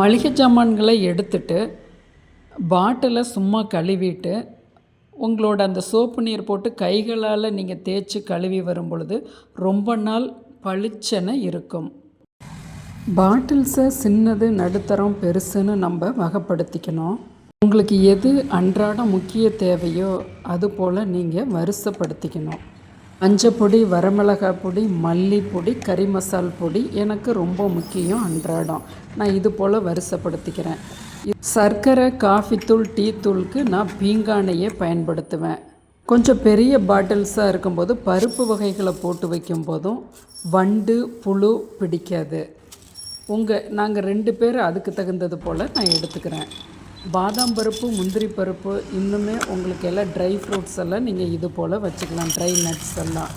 மளிகை சாமான்களை எடுத்துட்டு பாட்டிலை சும்மா கழுவிட்டு உங்களோட அந்த சோப்பு நீர் போட்டு கைகளால் நீங்கள் தேய்ச்சி கழுவி வரும் பொழுது ரொம்ப நாள் பளிச்சென இருக்கும். பாட்டில்ஸை சின்னது நடுத்தரம் பெருசுன்னு நம்ம வகைப்படுத்திக்கணும். உங்களுக்கு எது அன்றாட முக்கிய தேவையோ அது போல் நீங்கள் வரிசைப்படுத்திக்கணும். மஞ்சப்பொடி வரமிளகாய் பொடி மல்லிப்பொடி கறி மசால் பொடி எனக்கு ரொம்ப முக்கியம் அன்றாடம். நான் இது போல் வரிசைப்படுத்திக்கிறேன். சர்க்கரை காஃபித்தூள் டீத்தூளுக்கு டீ தூளுக்கு நான் பீங்கானையே பயன்படுத்துவேன். கொஞ்சம் பெரிய பாட்டில்ஸாக இருக்கும்போது பருப்பு வகைகளை போட்டு வைக்கும்போதும் வண்டு புழு பிடிக்காது. உங்கள் நாங்கள் ரெண்டு பேர் அதுக்கு தகுந்தது போல் நான் எடுத்துக்கிறேன். பாதாம் பருப்பு முந்திரி பருப்பு இன்னுமே உங்களுக்கு எல்லாம் ட்ரை ஃப்ரூட்ஸ் எல்லாம் நீங்கள் இது போல் வச்சுக்கலாம். ட்ரை நட்ஸ் எல்லாம்.